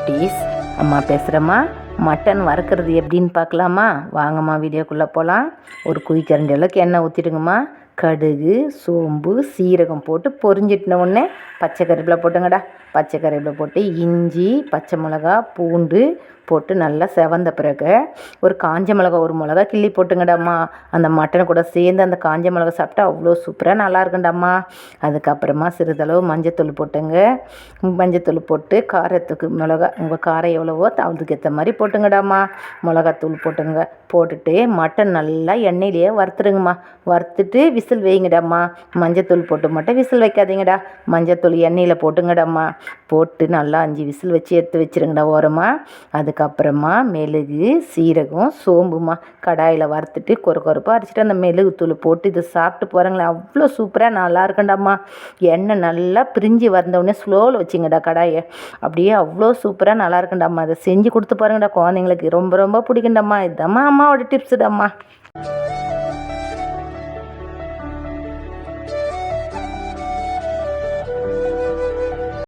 Please. அம்மா பேசுகிறேம்மா mutton வறுக்கிறது எப்படின்னு பார்க்கலாமா? வாங்கம்மா வீடியோக்குள்ளே போகலாம் ஒரு குழிக்கரண்டி அளவுக்கு எண்ணெய் ஊற்றிடுங்கம்மா கடுகு சோம்பு சீரகம் போட்டு பொரிஞ்சிட்டின உடனே பச்சை கருவேப்பிலை போட்டுங்கடா. பச்சை கருவேப்பிலை போட்டு இஞ்சி பச்சை மிளகா பூண்டு போட்டு நல்லா செவந்த பிறகு ஒரு காஞ்ச மிளகா ஒரு மிளகா கிள்ளி போட்டுங்கடாம்மா. அந்த மட்டன் கூட சேர்ந்து அந்த காஞ்ச மிளகா சாப்பிட்டா அவ்வளோ சூப்பராக நல்லா இருக்குண்டாம்மா அதுக்கப்புறமா சிறிதளவு மஞ்சத்தூள் போட்டுங்க. மஞ்சத்தூள் போட்டு காரத்துக்கு மிளகா உங்கள் காரம் எவ்வளவோ அதுக்கு ஏற்ற மாதிரி போட்டுங்கடாம்மா. மிளகாத்தூள் போட்டுங்க போட்டுட்டு மட்டன் நல்லா எண்ணெயிலேயே வறுத்துருங்கம்மா. வறுத்துட்டு விசில் வைங்கடாம்மா. மஞ்சத்தூள் போட்டு மட்டும் விசில் வைக்காதீங்கடா. மஞ்சத்தூள் எண்ணெயில் போட்டுங்கடம்மா. போட்டு நல்லா அஞ்சு விசில் வச்சு எடுத்து வச்சுருங்கடா ஓரமாக அதுக்கப்புறமா மெழுகு சீரகம் சோம்புமா கடாயில் வறுத்துட்டு கொர கொரப்பாக அரைச்சிட்டு அந்த மெழுகு தூள் போட்டு இது சாப்பிட்டு போகிறாங்களே அவ்வளோ சூப்பராக நல்லா இருக்குண்டாம்மா எண்ணெய் நல்லா பிரிஞ்சு வந்தவுடனே ஸ்லோவில் வச்சிங்கடா கடாயை. அப்படியே அவ்வளோ சூப்பராக நல்லா இருக்குண்டாம்மா அதை செஞ்சு கொடுத்து பாருங்கடா குழந்தைங்களுக்கு. ரொம்ப ரொம்ப பிடிக்குண்டாம்மா இதாம்மா அம்மாவோட டிப்ஸுடாம்மா